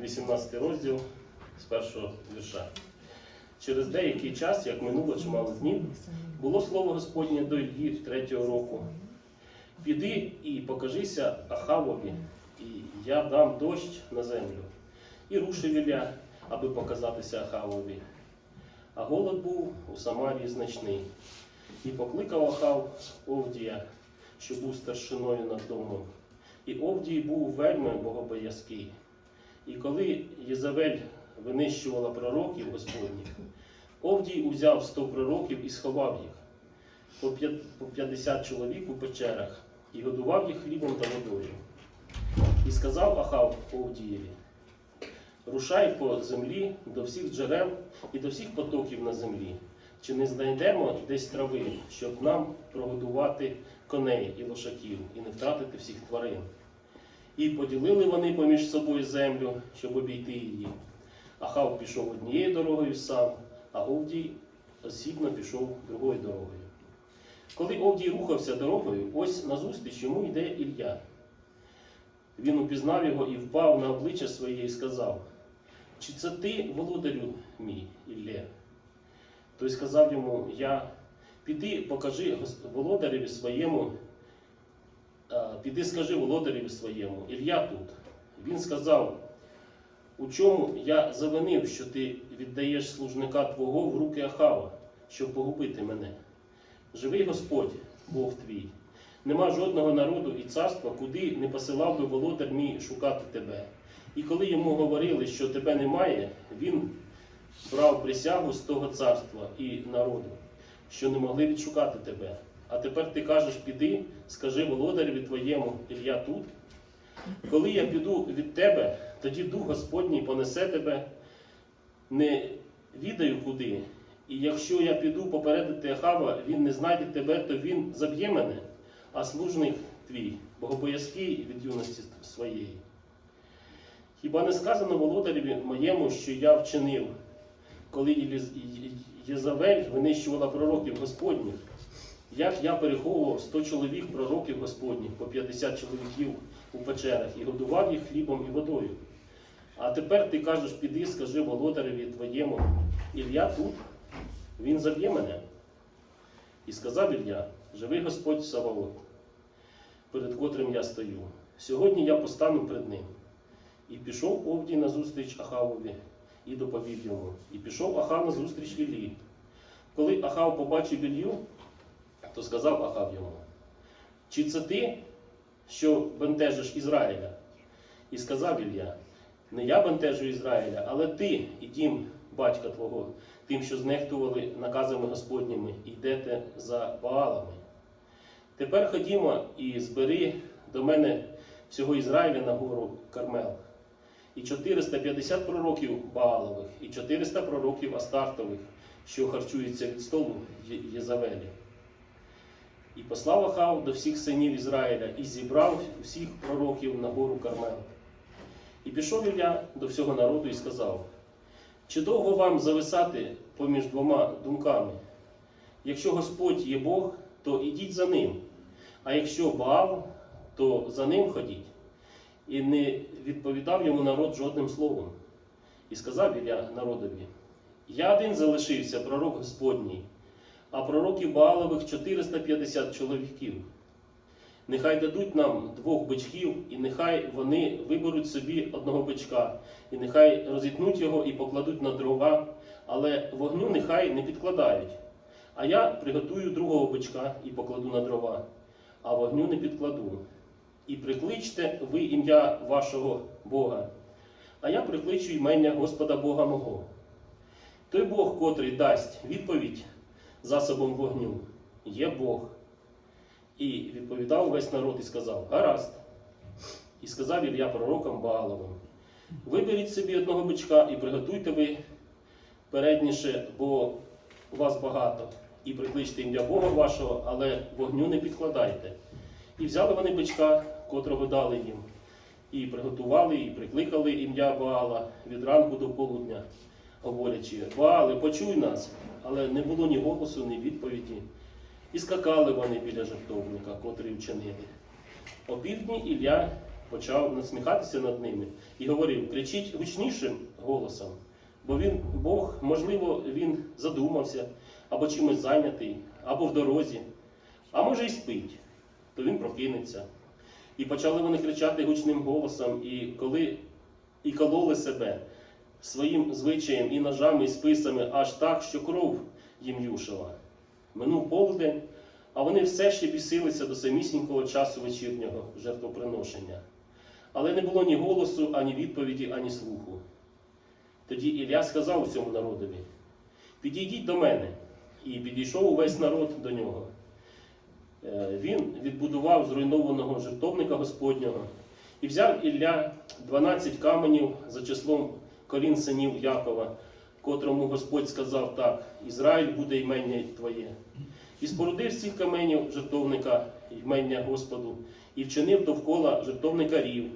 18 розділ з першого вірша. Через деякий час, як минуло чимало днів, було слово Господнє до Ільї третього року. Піди і покажися Ахавові, і я дам дощ на землю. І рушив Ілля, аби показатися Ахавові. А голод був у Самарії значний. І покликав Ахав Овдія, що був старшиною над домом. І Овдій був вельми богобоязкий. І коли Єзавель винищувала пророків Господніх, Овдій узяв сто пророків і сховав їх по 50 чоловік у печерах і годував їх хлібом та водою. І сказав Ахав Овдієві: Рушай по землі до всіх джерел і до всіх потоків на землі. Чи не знайдемо десь трави, щоб нам прогодувати коней і лошаків, і не втратити всіх тварин? І поділили вони поміж собою землю, щоб обійти її. Ахав пішов однією дорогою сам, а Овдій осібно пішов другою дорогою. Коли Овдій рухався дорогою, ось назустріч йому йде Ілля. Він упізнав його і впав на обличчя своє і сказав: Чи це ти, володарю мій, Іллє? Той сказав йому: Я піди, покажи володареві своєму, піди скажи володареві своєму, Ілля тут. Він сказав, у чому я завинив, що ти віддаєш служника твого в руки Ахава, щоб погубити мене. Живий Господь, Бог твій. Нема жодного народу і царства, куди не посилав би володар мій шукати тебе. І коли йому говорили, що тебе немає, він брав присягу з того царства і народу, що не могли відшукати тебе. А тепер ти кажеш, піди, скажи володареві твоєму, Ілля тут. Коли я піду від тебе, тоді Дух Господній понесе тебе, не відаю куди. І якщо я піду попередити Ахава, він не знайде тебе, то він заб'є мене, а служник твій, богобоязкий від юності своєї. Хіба не сказано володареві моєму, що я вчинив, коли Єзавель винищувала пророків Господніх? Як я переховував 100 чоловік пророків Господніх, по 50 чоловіків у печерах, і годував їх хлібом і водою. А тепер ти кажеш, піди, скажи володареві твоєму, Ілля тут, він заб'є мене. І сказав Ілля, живий Господь Саваот, перед котрим я стою. Сьогодні я постану перед ним. І пішов Овдій назустріч Ахавові і доповів йому. І пішов Ахав назустріч Іллі. Коли Ахав побачив Ілью, то сказав Ахав йому: Чи це ти, що бентежиш Ізраїля? І сказав Ілля, не я бентежу Ізраїля, але ти і дім батька твого, тим, що знехтували наказами Господніми, йдете за Баалами. Тепер ходімо і збери до мене всього Ізраїля на гору Кармел. І 450 пророків Баалових, і 400 пророків Астартових, що харчуються від столу Єзавелі. І послав Ахав до всіх синів Ізраїля і зібрав всіх пророків на гору Кармел. І пішов Ілля до всього народу і сказав: Чи довго вам зависати поміж двома думками? Якщо Господь є Бог, то ідіть за ним, а якщо Баал, то за ним ходіть. І не відповідав йому народ жодним словом. І сказав Ілля народові: Я один залишився, пророк Господній, а пророків Баалових 450 чоловіків. Нехай дадуть нам двох бичків, і нехай вони виберуть собі одного бичка, і нехай розітнуть його і покладуть на дрова, але вогню нехай не підкладають. А я приготую другого бичка і покладу на дрова, а вогню не підкладу. І прикличте ви ім'я вашого Бога, а я прикличу імення Господа Бога мого. Той Бог, котрий дасть відповідь засобом вогню, є Бог. І відповідав весь народ і сказав: Гаразд. І сказав Ілля пророкам Бааловим: Виберіть собі одного бичка і приготуйте ви передніше, бо вас багато, і прикличте ім'я Бога вашого, але вогню не підкладайте. І взяли вони бичка, котрого дали їм, і приготували, і прикликали ім'я Баала від ранку до полудня, говорячи: Баале, почуй нас, але не було ні голосу, ні відповіді. І скакали вони біля жертовника, котрий вчинили. О півдні Ілля почав насміхатися над ними і говорив: кричіть гучнішим голосом, бо він, Бог, можливо, він задумався, або чимось зайнятий, або в дорозі, а може й спить, то він прокинеться. І почали вони кричати гучним голосом, і коли і кололи себе своїм звичаєм і ножами, і списами, аж так, що кров їм юшила. Минув полдень, а вони все ще бісилися до самісінького часу вечірнього жертвоприношення. Але не було ні голосу, ані відповіді, ані слуху. Тоді Ілля сказав усьому народові: Підійдіть до мене. І підійшов увесь народ до нього. Е, Він відбудував зруйнованого жертовника Господнього і взяв Ілля 12 каменів за числом колін синів Якова, котрому Господь сказав так: Ізраїль буде ймення твоє. І спорудив цих каменів жертовника ймення Господу, і вчинив довкола жертовника рів,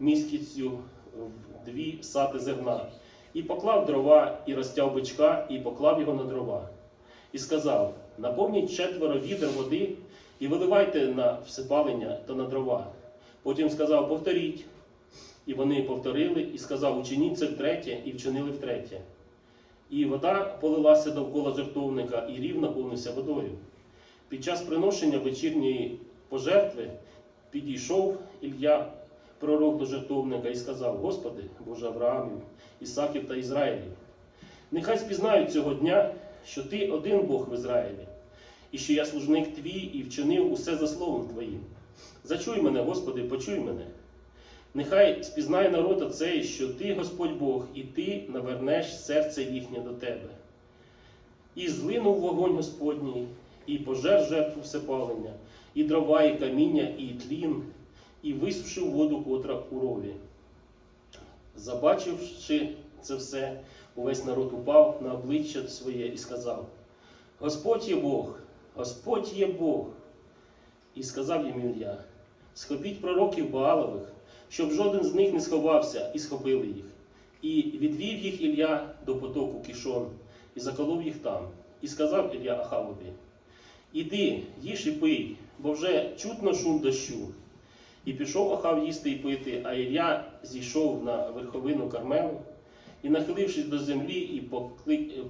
міськіцю в дві сати зерна, і поклав дрова, і розтяв бичка, і поклав його на дрова. І сказав: наповніть четверо відер води і виливайте на всипалення та на дрова. Потім сказав: повторіть. І вони повторили, і сказав: учиніть це втретє, і вчинили втретє. І вода полилася довкола жертовника, і рів наповнився водою. Під час приношення вечірньої пожертви підійшов Ілля, пророк до жертовника, і сказав: Господи, Боже Авраамів, Ісаків та Ізраїлів, нехай спізнають цього дня, що Ти один Бог в Ізраїлі, і що я служник Твій і вчинив усе за словом Твоїм. Зачуй мене, Господи, почуй мене. Нехай спізнає народ оцей, що ти, Господь Бог, і ти навернеш серце їхнє до тебе. І злинув вогонь Господній, і пожер жертву всепалення, і дрова, і каміння, і тлін, і висушив воду, котра у рові. Забачивши це все, увесь народ упав на обличчя своє і сказав: Господь є Бог, Господь є Бог. І сказав їм Ілля, схопіть пророків Баалових, щоб жоден з них не сховався, і схопили їх. І відвів їх Ілля до потоку Кішон, і заколов їх там. І сказав Ілля Ахавові: Іди, їж і пий, бо вже чутно шум дощу. І пішов Ахав їсти і пити, а Ілля зійшов на верховину Кармелу і, нахилившись до землі, і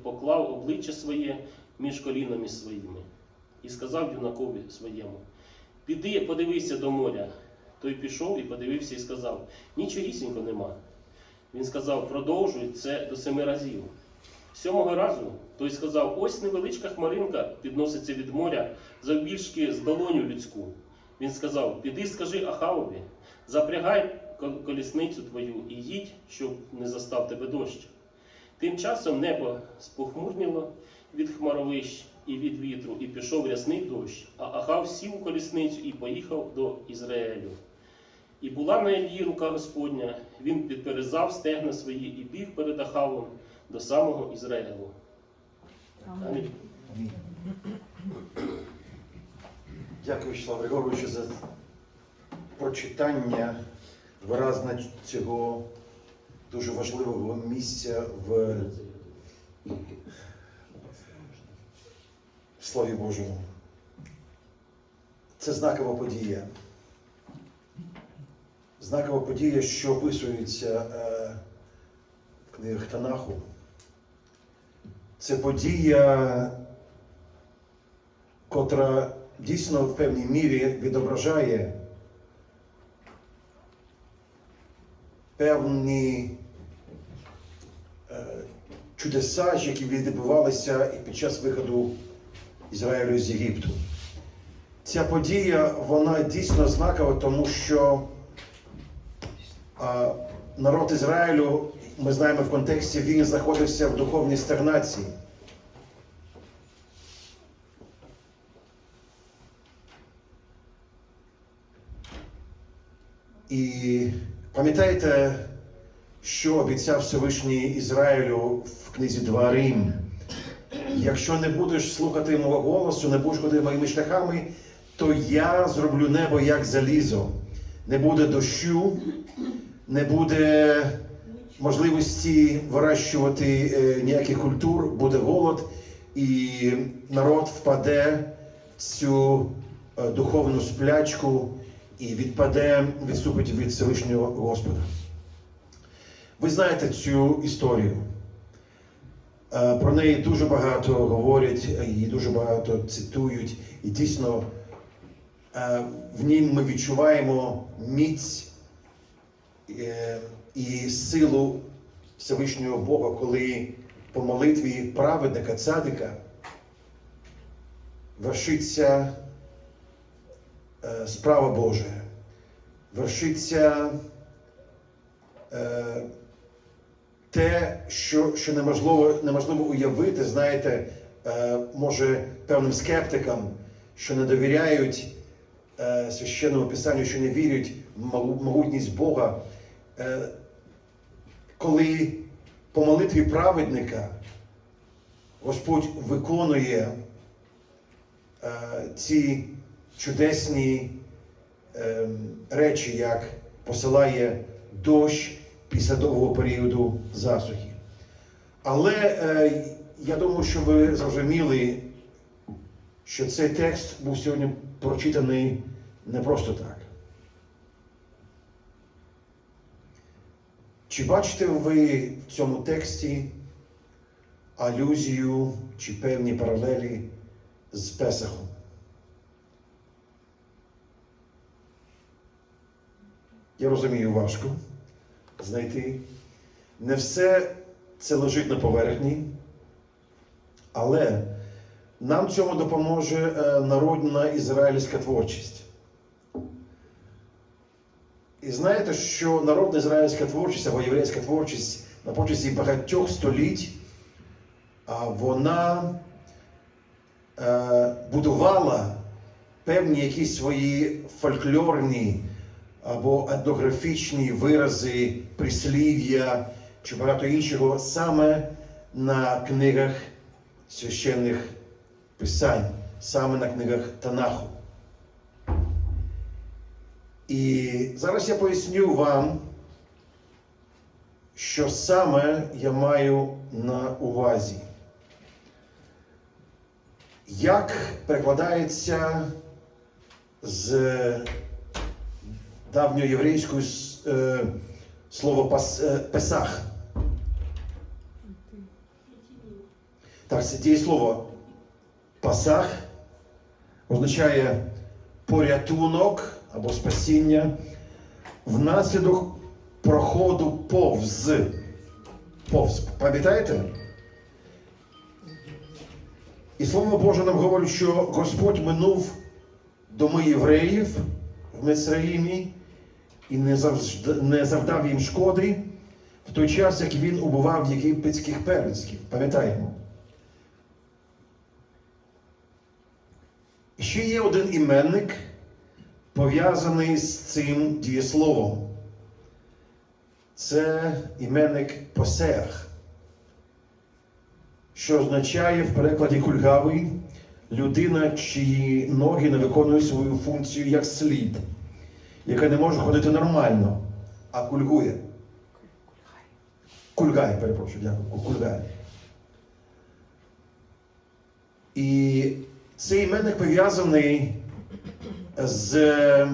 поклав обличчя своє між колінами своїми. І сказав юнакові своєму: Піди, подивися до моря. Той пішов і подивився і сказав: Нічогісінько нема. Він сказав: продовжуй це до семи разів. Сьомого разу той сказав: ось невеличка хмаринка підноситься від моря завбільшки з долоню людську. Він сказав: Піди, скажи Ахавові, запрягай колісницю твою і їдь, щоб не застав тебе дощ. Тим часом небо спохмурніло від хмаровищ і від вітру, і пішов рясний дощ, а Ахав сів у колісницю і поїхав до Ізраїлю. І була на Іллі рука Господня, він підперезав стегна свої і біг перед Ахавом до самого Ізраїлу. Амінь. Амінь. Дякую, Вячеслав Григоровичу, за прочитання виразне цього дуже важливого місця в в Слові Божому. Це знакова подія. Знакова подія, що описується е, в книгах Танаху. Це подія, котра дійсно в певній мірі відображає певні е, чудеса, які відбувалися і під час виходу Ізраїлю з Єгипту. Ця подія, вона дійсно знакова, тому що народ Ізраїлю, ми знаємо в контексті, він знаходився в духовній стагнації. І пам'ятаєте, що обіцяв Всевишній Ізраїлю в книзі Дворим? Якщо не будеш слухати мого голосу, не будеш ходити моїми шляхами, то я зроблю небо як залізо. Не буде дощу, не буде можливості вирощувати е, ніяких культур, буде голод, і народ впаде в цю е, духовну сплячку, і відпаде, відступить від Всевишнього Господа. Ви знаєте цю історію. Е, Про неї дуже багато говорять, її дуже багато цитують, і дійсно в ній ми відчуваємо міць і силу Всевишнього Бога, коли по молитві праведника цадика вершиться е, справа Божа, вершиться е, те, що, що неможливо, неможливо уявити, знаєте, е, може певним скептикам, що не довіряють е, священному писанню, що не вірять в могутність Бога. Е, коли по молитві праведника Господь виконує е, ці чудесні е, речі, як посилає дощ після довгого періоду засухи. Але я думаю, що ви зрозуміли, що цей текст був сьогодні прочитаний не просто так. Чи бачите ви в цьому тексті алюзію чи певні паралелі з Песахом? Я розумію, важко знайти. Не все це лежить на поверхні, але нам цьому допоможе е, народна ізраїльська творчість. І знаєте, що народна ізраїльська творчість або єврейська творчість на протязі багатьох століть вона е, будувала певні якісь свої фольклорні або етнографічні вирази, прислів'я чи багато іншого саме на книгах священних писань, саме на книгах Танаху. І зараз я поясню вам, що саме я маю на увазі. Як перекладається з давньоєврейської е, слово пас, е, песах? Так, це дієслово пасах означає порятунок або спасіння внаслідок проходу повз. Повз. Пам'ятаєте? І слово Боже нам говорить, що Господь минув доми євреїв в Мицраїмі і не, завжди, не завдав їм шкоди в той час, як він убивав єгипетських первенців. Пам'ятаємо? Ще є один іменник, пов'язаний з цим дієсловом. Це іменник посех, що означає в перекладі кульгавий людина, чиї ноги не виконують свою функцію як слід, яка не може ходити нормально, а кульгує. Кульгає, перепрошую, дякую. Кульгає. І цей іменник пов'язаний з,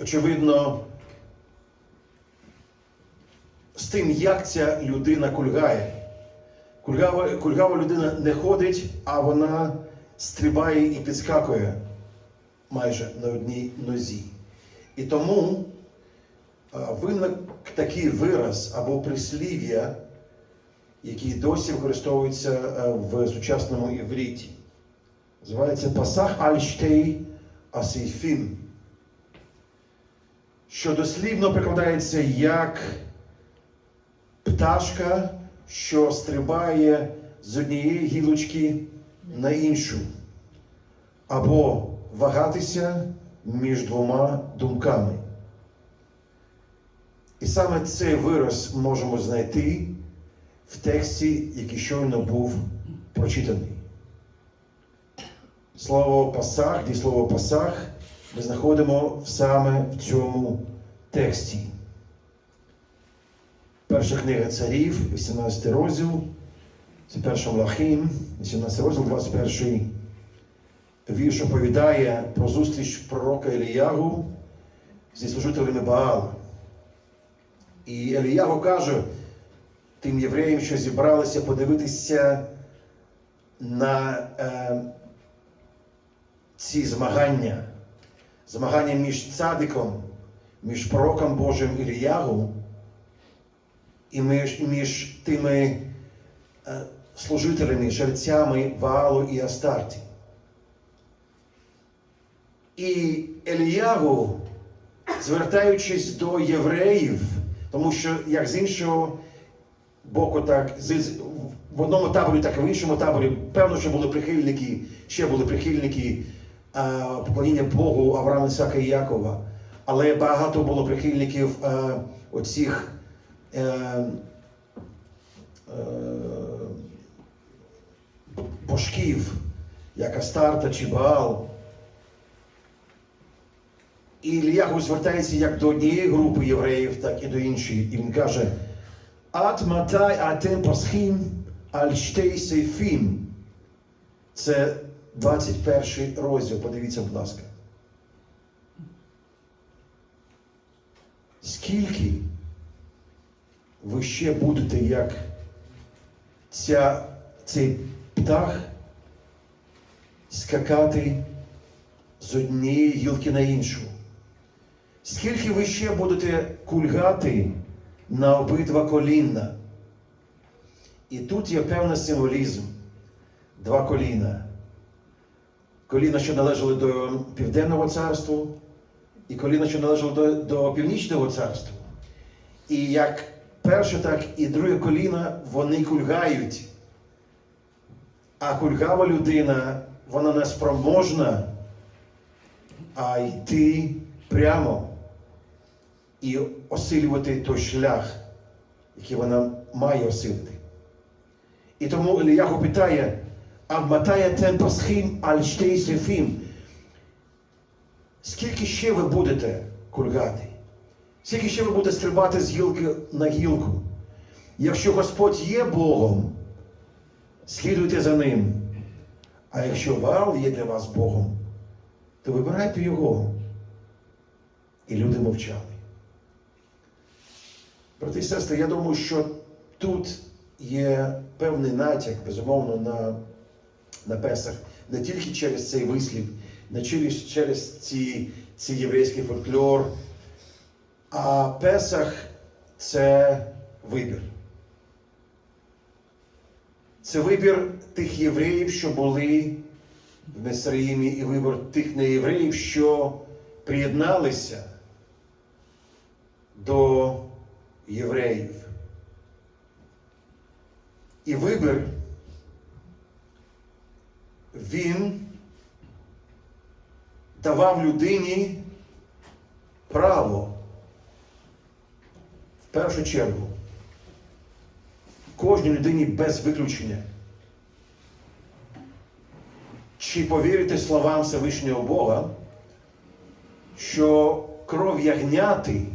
очевидно, з тим, як ця людина кульгає. Кульгава, кульгава людина не ходить, а вона стрибає і підскакує майже на одній нозі. І тому виник такий вираз або прислів'я, який досі використовується в сучасному івріті. Називається Пасах Альштей Асейфім, що дослівно прикладається як пташка, що стрибає з однієї гілочки на іншу, або вагатися між двома думками. І саме цей вираз можемо знайти в тексті, який щойно був прочитаний. Слово пасах, де слово пасах ми знаходимо саме в цьому тексті. Перша книга царів, 18 розділ, це перша Млахим, 18 розділ, 21 вірш оповідає про зустріч пророка Еліягу зі служителями Баала. І Еліягу каже тим євреям, що зібралися подивитися на е, ці змагання, змагання між цадиком, між пророком Божим Іліягу і між, між тими е, служителями, жерцями Ваалу і Астарті. І Еліягу, звертаючись до євреїв, тому що як з іншого боку, так в одному таборі, так і в іншому таборі, певно, що були прихильники, ще були прихильники а, поклоніння Богу Авраама, Ісака і Якова. Але багато було прихильників а, оцих е, е, божків, як Астарта чи Баал. І Іліягу звертається як до однієї групи євреїв, так і до іншої. І він каже: Ат матай атем пасхім аль штей сейфім. Це 21 розділ. Подивіться, будь ласка. Скільки ви ще будете як ця, цей птах скакати з однієї гілки на іншу? Скільки ви ще будете кульгати на обидва коліна? І тут є певний символізм. Два коліна. Коліна, що належали до Південного царства, і коліна, що належало до, до Північного царства. І як перше, так і друге коліна, вони кульгають. А кульгава людина, вона не спроможна, а йти прямо і осилювати той шлях, який вона має осилити. І тому Іліяху питає, а матає тем пасхим аль штей сефім. Скільки ще ви будете кульгати? Скільки ще ви будете стрибати з гілки на гілку? Якщо Господь є Богом, слідуйте за ним. А якщо Ваал є для вас Богом, то вибирайте його. І люди мовчали. Брати і сестри, я думаю, що тут є певний натяк, безумовно, на, на Песах, не тільки через цей вислів, не через, через ці, ці єврейський фольклор, а Песах це вибір. Це вибір тих євреїв, що були в Месраїмі, і вибір тих неєвреїв, що приєдналися до євреїв. І вибір, він давав людині право в першу чергу кожній людині без виключення. Чи повірити словам Всевишнього Бога, що кров ягняти,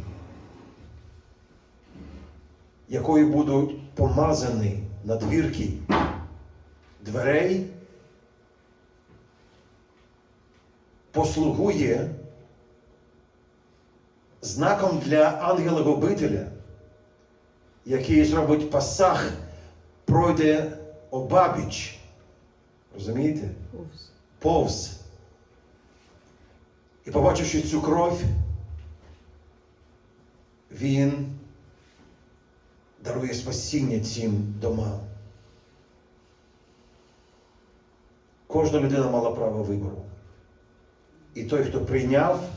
якою будуть помазані надвірки дверей, послугує знаком для ангела-губителя, який зробить пасах, пройде обабіч. Розумієте? Повз. І побачивши цю кров, він дарує спасіння цим домам. Кожна людина мала право вибору. І той, хто прийняв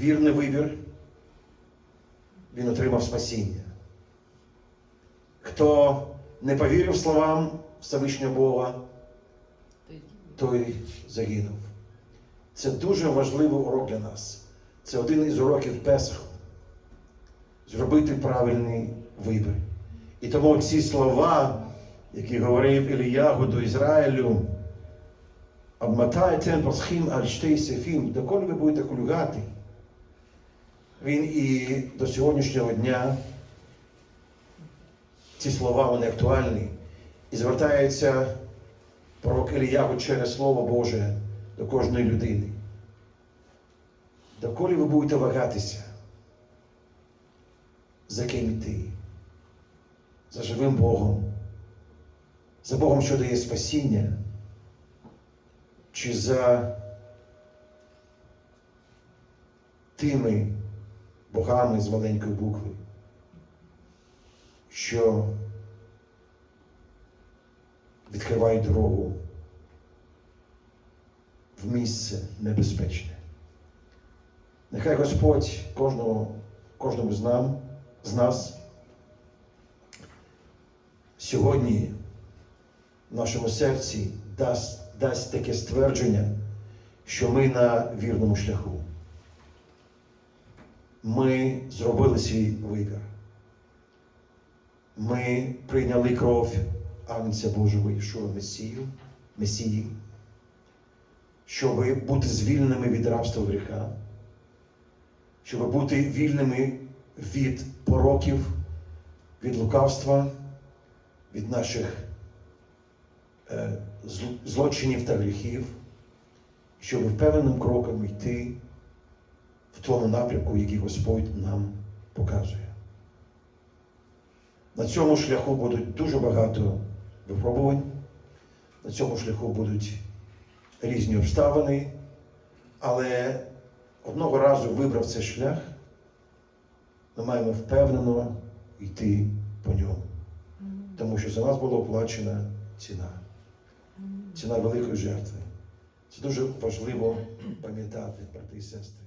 вірний вибір, він отримав спасіння. Хто не повірив словам Всевишнього Бога, той загинув. Це дуже важливий урок для нас. Це один із уроків Песаху. Зробити правильний вибір. І тому ці слова, які говорив Іліягу до Ізраїлю, обмотайте пасхим аль штей сефім, доколи ви будете кульгати. Він і до сьогоднішнього дня ці слова вони актуальні. І звертається пророк Іліягу через Слово Боже до кожної людини. Доколі ви будете вагатися, за ким йти? За живим Богом, за Богом, що дає спасіння, чи за тими богами з маленької букви, що відкривають дорогу в місце небезпечне. Нехай Господь кожного, кожному з нам, з нас сьогодні в нашому серці дасть, дасть таке ствердження, що ми на вірному шляху. Ми зробили свій вибір. Ми прийняли кров Агнця Божого Ішуа Месію, Месії, щоб бути звільненими від рабства гріха, щоб бути вільними від пороків, від лукавства, від наших злочинів та гріхів, щоб впевненим кроком йти в тому напрямку, який Господь нам показує. На цьому шляху будуть дуже багато випробувань, на цьому шляху будуть різні обставини, але одного разу вибрав цей шлях, ми маємо впевнено йти по ньому. Тому що за нас була оплачена ціна, ціна великої жертви. Це дуже важливо пам'ятати, брати і сестри.